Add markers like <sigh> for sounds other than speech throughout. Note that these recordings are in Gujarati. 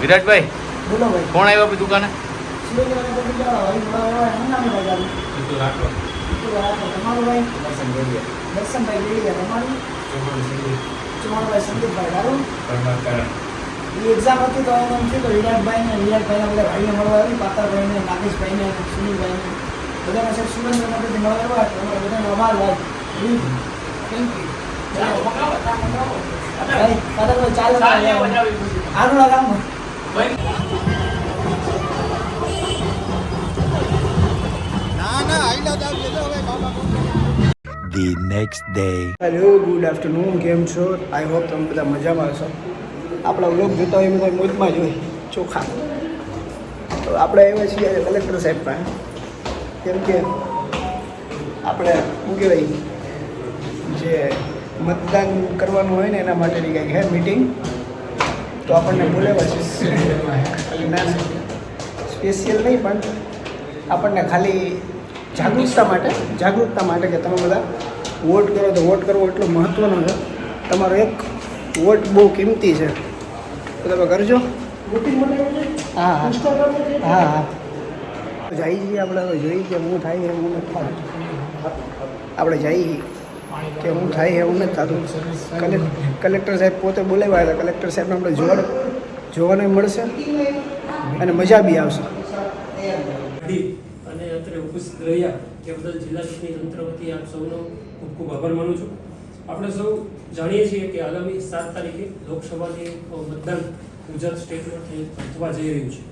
વિરાટભાઈ બોલો ભાઈ. કોણ આવ્યો દુકાને? ભાઈ એ એક્ઝામ હતી તો એમ થયું કે વિરાટભાઈ ને વિરાટભાઈના બધા ભાઈને મળવા આવી પાતાભાઈને નાગેશભાઈને સુનિલભાઈને બધાને સર સુરેન્દ્રનગરથી મળવા આવ્યા એટલે બધાનો આભાર ભાઈ થેન્ક યુ ભાઈ પાતાભાઈ ચાલો આગળ ગામમાં the next day. Hello good afternoon કેમ છો? આઈ હોપ તમે બધા મજામાં હશો. આપણા વ્લોગ જોતા હોય બધા મોજમાં જ હોય. ચોખા. તો આપણે એવા છીએ કલેક્ટર સાહેબ પાસે. કેમ કે આપણે શું કહેવાય જે મતદાન કરવાનું હોય ને એના માટેની કંઈક હે મિટિંગ તો આપણને બોલેવા છે ના ના સ્પેશિયલ નહીં, પણ આપણને ખાલી જાગૃતતા માટે જાગૃતતા માટે કે તમે બધા વોટ કરો તો વોટ કરવો એટલો મહત્ત્વનો છે. તમારો એક વોટ બહુ કિંમતી છે. તો તમે કરજો. હા હા. હા હા. જઈ છીએ આપણે જોઈએ કે હું થાય હું નથી આપણે જઈએ કે હું થાય એવું નથી થતું. કલેક્ટર સાહેબ પોતે બોલાવ્યા હતા. કલેક્ટર સાહેબને આપણે જોવા જોવાને મળશે અને મજા બી આવશે. અને અત્રે ઉપસ્થિત રહ્યા તે બદલ જિલ્લા ચૂંટણી તંત્ર વતી આપ સૌનો ખૂબ ખૂબ આભાર માનું છું. આપણે સૌ જાણીએ છીએ કે આગામી સાત તારીખે લોકસભાની મતદાન ગુજરાત સ્ટેટમાં થવા જઈ રહ્યું છે.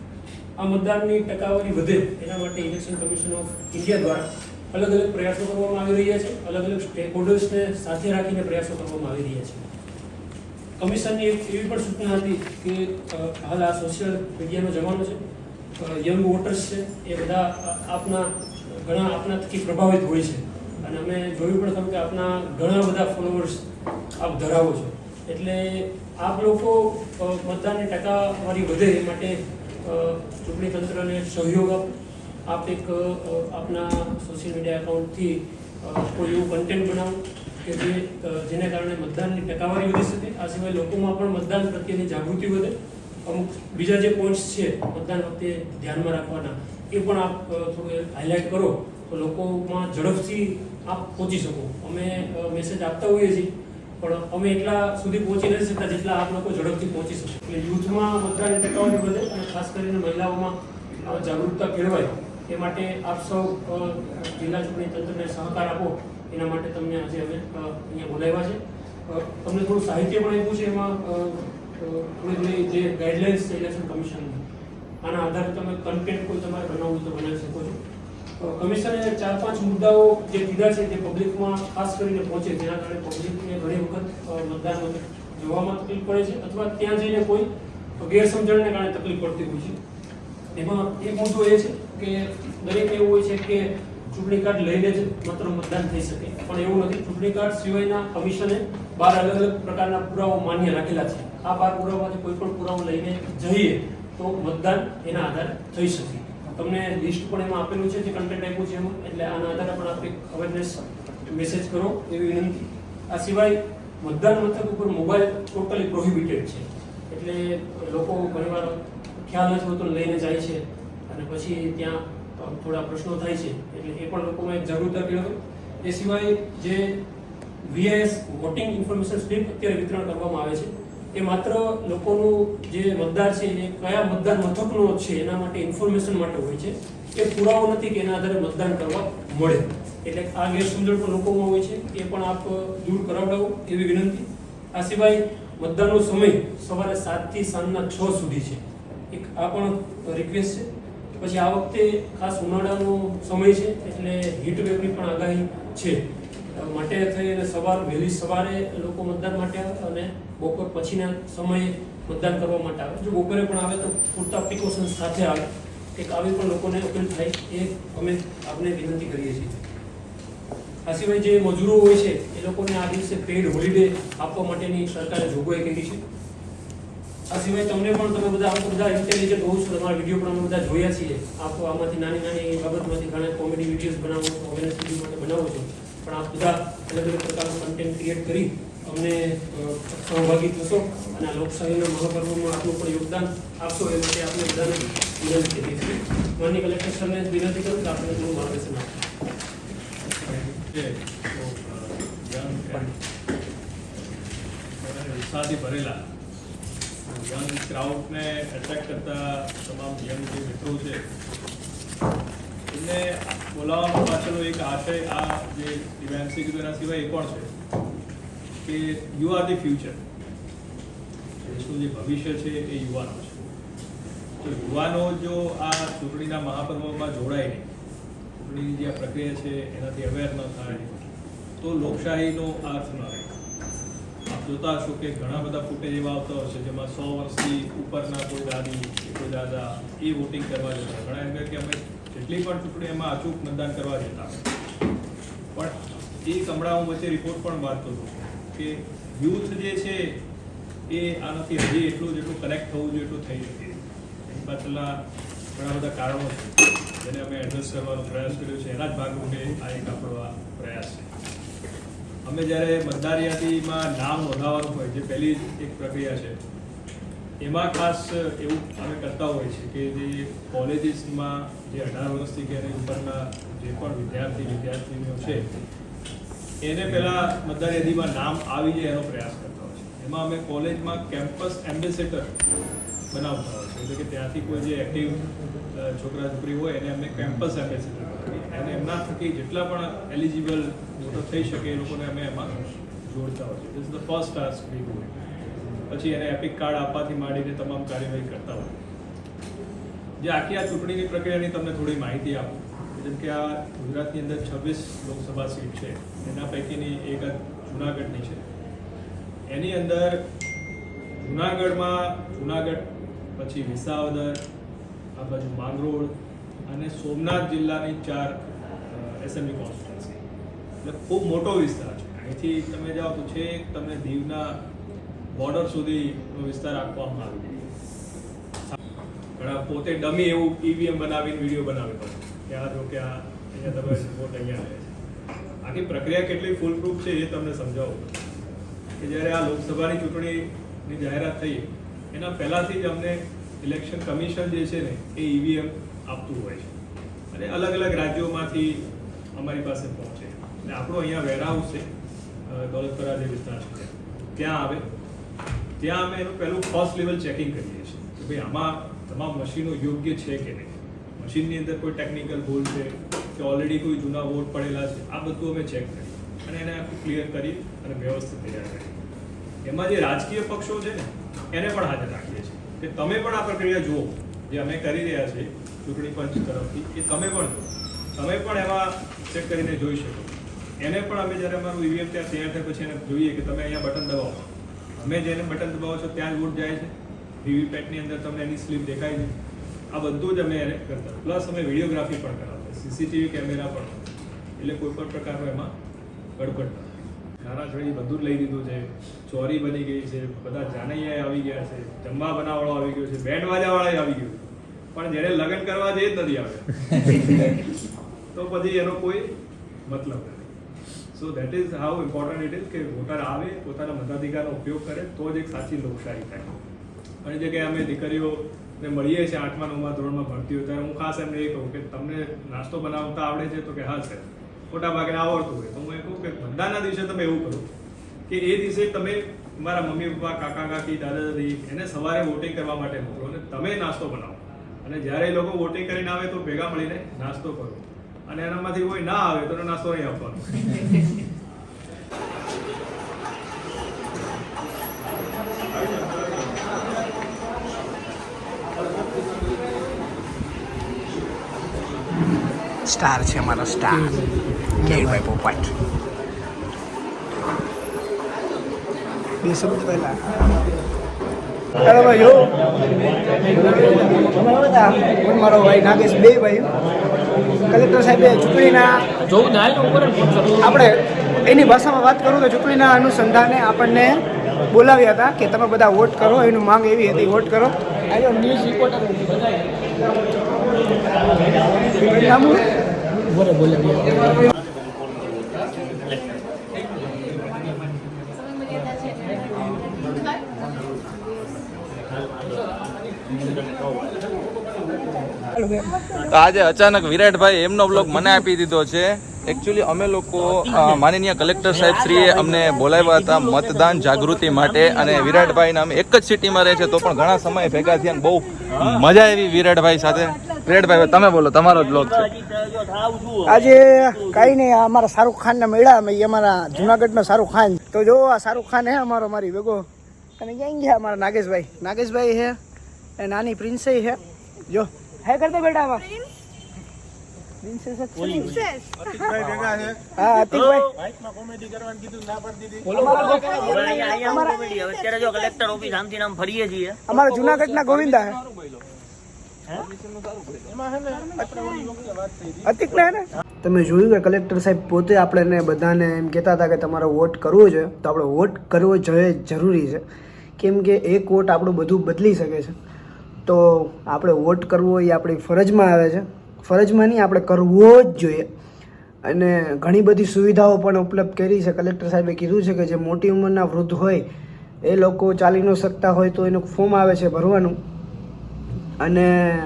આ મતદાનની ટકાવારી વધે એના માટે ઇલેક્શન કમિશન ઓફ ઇન્ડિયા દ્વારા અલગ અલગ પ્રયાસો કરવામાં આવી રહ્યા છે. અલગ અલગ સ્ટેક હોલ્ડર્સને સાથે રાખીને પ્રયાસો કરવામાં આવી રહ્યા છે. કમિશનની એક એવી પણ સૂચના હતી કે હાલ આ સોશિયલ મીડિયાનો જમાનો છે. યંગ વોટર્સ છે, એ બધા આપના, ઘણા આપના થકી પ્રભાવિત હોય છે. અને અમે જોયું પણ ખરું કે આપના ઘણા બધા ફોલોવર્સ આપ ધરાવો છો. એટલે આપ લોકો મતદાનની ટકાવારી વધે એ માટે ચૂંટણી તંત્રને સહયોગ આપ. આપ એક આપના સોશિયલ મીડિયા એકાઉન્ટથી કોઈ એવું કન્ટેન્ટ બનાવો કે જે જેને કારણે મતદાનની ટકાવારી વધી શકે. આ સિવાય લોકોમાં પણ મતદાન પ્રત્યેની જાગૃતિ વધે. અમુક બીજા જે પોઈન્ટ્સ છે, મતદાન વખતે ધ્યાનમાં રાખવાના, એ પણ આપ થોડું હાઇલાઇટ કરો, તો લોકોમાં ઝડપથી આપ પહોંચી શકો. અમે મેસેજ આપતા હોઈએ છીએ, પણ અમે એટલા સુધી પહોંચી નથી શકતા જેટલા આપ લોકો ઝડપથી પહોંચી શકો. એટલે યુથમાં મતદાનની ટકાવારી વધે અને ખાસ કરીને મહિલાઓમાં જાગૃતતા કેળવાય. એ માટે આપ સૌ જિલ્લા ચૂંટણી તંત્રને સહકાર આપો. એના માટે તમને આજે અમે અહીંયા બોલાવ્યા છે. તમને થોડું સાહિત્ય પણ આપ્યું છે એમાં અ, થોડી જે ગાઈડલાઇન્સ છે ઇલેક્શન કમિશનની આના આધારે તમે કન્ટેન્ટ કોઈ તમારે બનાવવું તો બનાવી શકો છો. કમિશને ચાર પાંચ મુદ્દાઓ જે કીધા છે તે પબ્લિકમાં ખાસ કરીને પહોંચે જેના કારણે પબ્લિકને ઘણી વખત મતદાન જોવામાં તકલીફ પડે છે અથવા ત્યાં જઈને કોઈ ગેરસમજણને કારણે તકલીફ પડતી હોય છે. એમાં એક મુદ્દો એ છે કે દરેક એવું હોય છે કે ચૂંટણી કાર્ડ લઈને જ માત્ર મતદાન થઈ શકે. પણ એવું નથી. ચૂંટણી કાર્ડ સિવાયના કમિશને બાર અલગ અલગ પ્રકારના પુરાવો માન્ય રાખેલા છે. આ બાર પુરાવામાંથી કોઈ પણ પુરાવો લઈને જઈએ તો મતદાન એના આધારે થઈ શકે. તમને લિસ્ટ પણ એમાં આપેલું છે જે કન્ટેન્ટ આપ્યું છે એમાં. એટલે આના આધારે પણ આપણે અવેરનેસ મેસેજ કરો એવી વિનંતી. આ સિવાય મતદાન મથક ઉપર મોબાઈલ ટોટલી પ્રોહિબિટેડ છે. એટલે લોકો ઘણીવાર ખ્યાલ નથી હોતો લઈને જાય છે. અને પછી ત્યાં થોડા પ્રશ્નો થાય છે. એટલે એ પણ લોકોમાં એક જાગૃતતા કેળવે એ સિવાય જે વીએસ વોટિંગ ઇન્ફોર્મેશન સ્લીપ અત્યારે વિતરણ કરવામાં આવે છે, એ માત્ર લોકોનું જે મતદાર છે એ કયા મતદાર મથકનો છે, એના માટે ઇન્ફોર્મેશન માટે હોય છે, એ પુરાવો નથી કે એના આધારે મતદાન કરવા મળે. એટલે આ ગેરસમજણ પણ લોકોમાં હોય છે. એ પણ આપ દૂર કરાવડાવો એવી વિનંતી. આ સિવાય મતદાનનો સમય સવારે સાતથી સાંજના છ સુધી છે. એક આ પણ રિક્વેસ્ટ છે. પછી આ વખતે ખાસ ઉનાળાનો સમય છે, એટલે હીટ વેવની પણ આગાહી છે. માટે થઈને સવાર, વહેલી સવારે લોકો મતદાન માટે આવે અને બપોર પછીના સમયે મતદાન કરવા માટે આવે. જો બપોરે પણ આવે તો પૂરતા પ્રિકોશન્સ સાથે આવે. એક આવી પણ લોકોને અપીલ થાય એ અમે આપને વિનંતી કરીએ છીએ. આ સિવાય જે મજૂરો હોય છે, એ લોકોને આ દિવસે પેડ હોલિડે આપવા માટેની સરકારે જોગવાઈ કરી છે. આ સિવાય તમને પણ તમે બધા આમ બધા ઇન્ટેલિજન્ટ હોવ છો તમારા વીડિયો પણ અમે બધા જોયા છીએ. આપ આમાંથી નાની નાની બાબતમાંથી ઘણા કોમેડી વિડીયોઝ બનાવો છો અવેરનેસ વીડિયો માટે બનાવો છો. પણ આપ બધા અલગ અલગ પ્રકારનું કન્ટેન્ટ ક્રિએટ કરી અમને સહભાગી થશો અને આ લોકશાહીના મહાપર્વમાં આપનું પણ યોગદાન આપશો એ માટે આપણે બધાને વિનંતી કરી છે માનની કલેક્ટર સરને વિનંતી કરું કે આપણે થોડું માર્ગદર્શન આપો. ઉત્સાહથી ભરેલા. યંગ ક્રાઉડને એટ્રેક્ટ કરતા તમામ યંગ જે મિત્રો છે, એમને બોલાવવાનો પાછળનો એક આશય આ જે દિવ્યાંશી કીધું એના સિવાય એ પણ છે? કે યુ આર ધી ફ્યુચર દેશનું જે ભવિષ્ય છે એ યુવાનો છે. તો યુવાનો જો આ ચૂંટણીના મહાપર્વમાં જોડાય ચૂંટણીની જે પ્રક્રિયા છે, એનાથી અવેર ન થાય, તો લોકશાહીનો અર્થ ન રહે જોતા હશો કે ઘણા બધા ફૂટેજ એવા આવતા હશે જેમાં સો વર્ષથી ઉપરના કોઈ દાદી, કોઈ દાદા એ વોટિંગ કરવા જતા ઘણા એમ કે અમે જેટલી પણ ચૂંટણી એમાં અચૂક મતદાન કરવા જતા પણ એ કમળાઓ વચ્ચે રિપોર્ટ પણ વાંચતો હતો કે યુથ જે છે એ આનાથી હજી એટલું જેટલું કનેક્ટ થવું જોઈએ એટલું થઈ શકે. એની પાછળના ઘણા બધા કારણો છે. જેને અમે એડ્રેસ કરવાનો પ્રયાસ કર્યો છે. એના જ ભાગરૂપે આ એક આપણો પ્રયાસ છે. અમે જ્યારે મતદાર નામ નોંધાવવાનું હોય, જે પહેલી એક પ્રક્રિયા છે, એમાં ખાસ એવું અમે કરતા હોય છે કે જે કોલેજીસમાં જે અઢાર વર્ષથી કે એની ઉપરના જે પણ વિદ્યાર્થી, વિદ્યાર્થીનીઓ છે, એને પહેલાં મતદાર યાદીમાં નામ આવી જાય એનો પ્રયાસ કરતા હોય છે એમાં અમે કોલેજમાં કેમ્પસ એમ્બેસેડર બનાવતા હોય છે. એટલે કે ત્યાંથી કોઈ જે એક્ટિવ છોકરા, છોકરી હોય એને અમે કેમ્પસ આપે છે. અને એમના થકી જેટલા પણ એલિજિબલ મોટો થઈ શકે એ લોકોને અમે એમાં જોડતા હોય છે is the first task we do પછી એને એપિક કાર્ડ આપવાથી માંડીને તમામ કાર્યવાહી કરતા હોય જે આખી આ ચૂંટણીની પ્રક્રિયાની તમને થોડી માહિતી આપું. જેમ કે આ ગુજરાતની અંદર છવ્વીસ લોકસભા સીટ છે. એના પૈકીની એક જુનાગઢની છે. એની અંદર જુનાગઢમાં જુનાગઢ, પછી વિસાવદર, આ બાજુ માંગરોળ અને સોમનાથ જિલ્લાની ચાર એસએમબી કોન્સ્ટિટ્યુન્સી એટલે ખૂબ મોટો વિસ્તાર છે. અહીંથી તમે જાઓ તો છેક તમને દીવના બોર્ડર સુધીનો વિસ્તાર આપવામાં આવી. ઘણા પોતે ડમી એવું ઈવીએમ બનાવીને વીડિયો બનાવેલો કે આ જો કે આ અહીંયા તમે વોટ અહીંયા આવે છે. આખી પ્રક્રિયા કેટલી ફૂલ પ્રૂફ છે એ તમને સમજાવું. કે જ્યારે આ લોકસભાની ચૂંટણીની જાહેરાત થઈ. એના પહેલાથી જ અમને ઇલેક્શન કમિશન જે છે ને, એ ઈવીએમ આપતું હોય છે. અને અલગ અલગ રાજ્યોમાંથી અમારી પાસે પહોંચે. અને આપણો અહીંયા વેરહાઉસ છે દોલતપરા જે વિસ્તાર છે, ત્યાં આવે. ત્યાં અમે એનું પહેલું ફર્સ્ટ લેવલ ચેકિંગ કરીએ છીએ. કે ભાઈ આમાં તમામ મશીનો યોગ્ય છે કે નહીં? મશીનની અંદર કોઈ ટેકનિકલ ભૂલ છે કે ઓલરેડી કોઈ જૂના વોટ પડેલા છે, આ બધું અમે ચેક કરીએ. અને એને ક્લિયર કરી અને વ્યવસ્થિત તૈયાર કરીએ. એમાં જે રાજકીય પક્ષો છે ને, એને પણ હાજર રાખીએ છીએ. કે તમે પણ આ પ્રક્રિયા જુઓ, જે અમે કરી રહ્યા છીએ ચૂંટણી પંચ તરફથી એ તમે પણ જુઓ. તમે પણ એમાં ચેક કરીને જોઈ શકો. એને પણ અમે જ્યારે અમારું ઈવીએમ ત્યાં તૈયાર થાય પછી એને જોઈએ કે તમે અહીંયા બટન દબાવો. અમે જેને બટન દબાવો છો ત્યાં જ વોટ જાય છે. વીવીપેટની અંદર તમને એની સ્લીપ દેખાય છે. આ બધું જ અમે એને કરતા. પ્લસ અમે વિડીયોગ્રાફી પણ કરાવતા. સીસીટીવી કેમેરા પણ. એટલે કોઈ પણ પ્રકારનો એમાં ગડબડ નથી છોડી બધું જ લઈ દીધું છે. ચોરી બની ગઈ છે. બધા જાનૈયા આવી ગયા છે. જમવા બનાવવાળો આવી ગયો છે. બેન્ડ વાજાવાળા આવી ગયું પણ જેને લગ્ન કરવા જે જ નથી આવે <laughs> તો પછી એનો કોઈ મતલબ નથી. So that is how important it is કે વોટર આવે પોતાના મતાધિકારનો ઉપયોગ કરે તો જ એક સાચી લોકશાહી થાય. ઘણી જગ્યાએ અમે દીકરીઓને મળીએ છીએ આઠમા નવમા ધોરણમાં ભણતી હોય ત્યારે હું ખાસ એમને એ કહું કે તમને નાસ્તો બનાવતા આવડે છે તો કે હા સર મોટા ભાગે આવડતું હોય, તો હું એ કહું કે ધંધાના દિવસે તમે એવું કરો કે એ દિવસે તમે મારા મમ્મી, પપ્પા, કાકા, કાકી, દાદા, દાદી એને સવારે વોટિંગ કરવા માટે મોકલો અને તમે નાસ્તો બનાવો. અને જ્યારે એ લોકો વોટિંગ કરીને આવે તો ભેગા મળીને નાસ્તો કરો. અને એનામાંથી કોઈ ના આવે તો નાસ્તો નહીં આપવાનો. સ્ટાર છે અમારો સ્ટાર. કેયુભાઈ પોપટ બે શબ્દ પહેલા હેલો ભાઈઓ અમે મારો ભાઈ નાગેશ બે ભાઈ કલેક્ટર સાહેબે ચૂંટણીના આપણે એની ભાષામાં વાત કરું તો ચૂંટણીના અનુસંધાને આપણને બોલાવ્યા હતા કે તમે બધા વોટ કરો એનું માંગ એવી હતી વોટ કરો. ન્યૂઝ રિપોર્ટર નામ તો આજે અચાનક વિરાટભાઈ એમનો બ્લોગ મને આપી દીધો છે. એકચ્યુઅલી અમે લોકો માનનીય કલેક્ટર સાહેબ શ્રીએ અમને બોલાવ્યા હતા મતદાન જાગૃતિ માટે અને વિરાટભાઈ અમે એક જ સિટીમાં રહે છે, તો પણ ઘણા સમય ભેગા થયા બહુ મજા આવી વિરાટભાઈ સાથે. વિરાટભાઈ, તમે બોલો, તમારો જ બ્લોગ છે. આજે કાંઈ નહીં અમારા શાહરુખ ખાનને મળ્યા અમે અમારા અમારા જુનાગઢનો શાહરુખ ખાન. તો જો, આ શાહરુખ ખાન હે અમારો, મારી ભેગો. અને ક્યાં ગયા અમારા નાગેશભાઈ? નાગેશભાઈ હે, એ નાની પ્રિન્સે હે. જો. હે કર દો બેટા આમાં પ્રિન્સેસ જ છે હા અતિકભાઈ અત્યારે જો કલેક્ટર ઓફિસ આમથી આમ ફરીએ છીએ। અમારા જુનાગઢના ગોવિંદા હે। અતિક ને ને? તમે જોયું કે કલેક્ટર સાહેબ પોતે આપણને બધાને એમ કહેતા હતા કે તમારે વોટ કરવો છે તો આપણે વોટ કરવો જોઈએ જરૂરી છે. કેમ કે એક વોટ આપણું બધું બદલી શકે છે. તો આપણે વોટ કરવો એ આપણી ફરજમાં આવે છે. ફરજમાં નહીં, આપણે કરવો જ જોઈએ. અને ઘણી બધી સુવિધાઓ પણ ઉપલબ્ધ કરી છે. કલેક્ટર સાહેબે કીધું છે કે જે મોટી ઉંમરના વૃદ્ધ હોય, એ લોકો ચાલી ન શકતા હોય તો એનું ફોર્મ આવે છે ભરવાનું. અને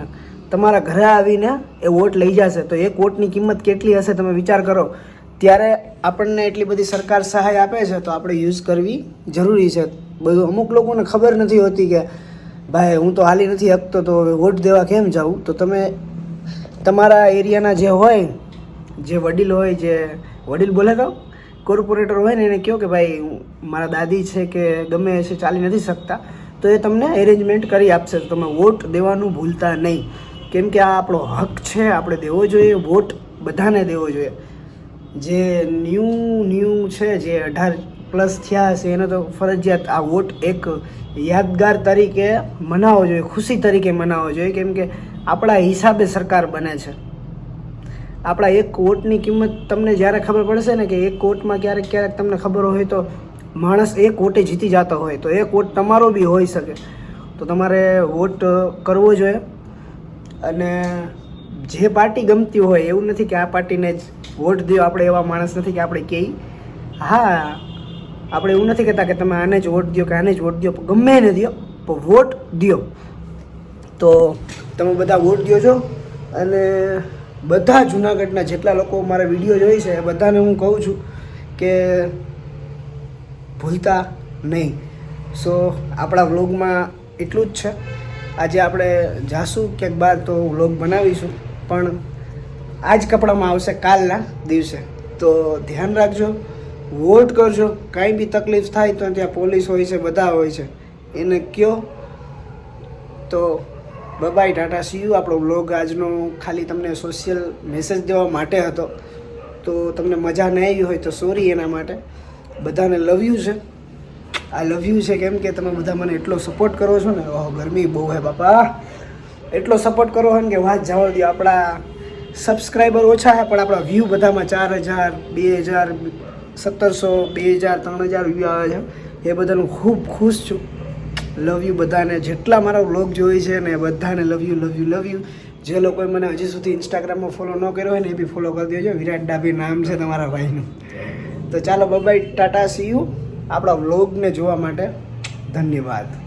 તમારા ઘરે આવીને એ વોટ લઈ જશે. તો એક વોટની કિંમત કેટલી હશે તમે વિચાર કરો. ત્યારે આપણને એટલી બધી સરકાર સહાય આપે છે તો આપણે યુઝ કરવી જરૂરી છે. બધું અમુક લોકોને ખબર નથી હોતી કે ભાઈ, હું તો હાલી નથી હકતો, તો હવે વોટ દેવા કેમ જાઉં? તો તમે તમારા એરિયાના જે હોય, જે વડીલ હોય, જે વડીલ બોલે તો, કોર્પોરેટર હોય ને, એને કહો કે ભાઈ મારા દાદી છે કે ગમે છે, ચાલી નથી શકતા, તો એ તમને એરેન્જમેન્ટ કરી આપશે. તમે વોટ દેવાનું ભૂલતા નહીં. કેમ કે આ આપણો હક છે, આપણે દેવો જોઈએ, વોટ બધાને દેવો જોઈએ. જે ન્યૂ ન્યૂ છે, જે અઢાર પ્લસ થયા હશે, એને તો ફરજિયાત આ વોટ એક યાદગાર તરીકે મનાવવો જોઈએ, ખુશી તરીકે મનાવવો જોઈએ, કેમ કે આપણા હિસાબે સરકાર બને છે. આપણા એક વોટની કિંમત તમને જ્યારે ખબર પડશે ને કે એક વોટમાં ક્યારેક ક્યારેક તમને ખબર હોય તો માણસ એક વોટે જીતી જતો હોય, તો એક વોટ તમારો બી હોઈ શકે. તો તમારે વોટ કરવો જોઈએ. અને જે પાર્ટી ગમતી હોય, એવું નથી કે આ પાર્ટીને જ વોટ દો આપણે એવા માણસ નથી કે આપણે કહીએ હા આપણે એવું નથી કહેતા કે તમે આને જ વોટ દો કે આને જ વોટ દો ગમે એને દો પણ વોટ દો તો તમે બધા વોટ દો છો અને બધા જૂનાગઢના જેટલા લોકો મારા વીડિયો જોઈ છે એ બધાને હું કહું છું કે ભૂલતા નહીં. સો આપણા વ્લોગમાં એટલું જ છે. આજે આપણે જાશું ક્યાંક બહાર તો વ્લોગ બનાવીશું, પણ આ જ કપડામાં આવશે કાલના દિવસે. તો ધ્યાન રાખજો. વોટ કરજો. કાંઈ બી તકલીફ થાય તો ત્યાં પોલીસ હોય છે, બધા હોય છે. એને કયો? તો બબાઈ ટાટા સીયુ આપણો બ્લોગ આજનો ખાલી તમને સોશિયલ મેસેજ દેવા માટે હતો. તો તમને મજા ન આવી હોય તો સોરી એના માટે. બધાને લવ યુ છે. આ લવ યુ છે કેમ કે તમે બધા મને એટલો સપોર્ટ કરો છો ને? ઓહો, ગરમી બહુ હે બાપા. એટલો સપોર્ટ કરો હોય ને કે વાત જવા દો આપણા સબસ્ક્રાઈબર ઓછા છે પણ આપણા વ્યૂ બધામાં ચાર હજાર, બે હજાર સત્તરસો, બે હજાર, ત્રણ હજાર વ્યૂ આવે છે. એ બધાનું ખૂબ ખુશ છું. લવ યુ બધાને. જેટલા મારા વ્લોગ જોઈ છે ને બધાને love you love you love you જે લોકોએ મને હજી સુધી ઇન્સ્ટાગ્રામમાં ફોલો ન કર્યો હોય ને એ બી ફોલો કરી દેજો. વિરાટ ડાભી નામ છે તમારા ભાઈનું. તો ચાલો બબાઈ ટાટા સી યુ આપણા વ્લોગને જોવા માટે ધન્યવાદ.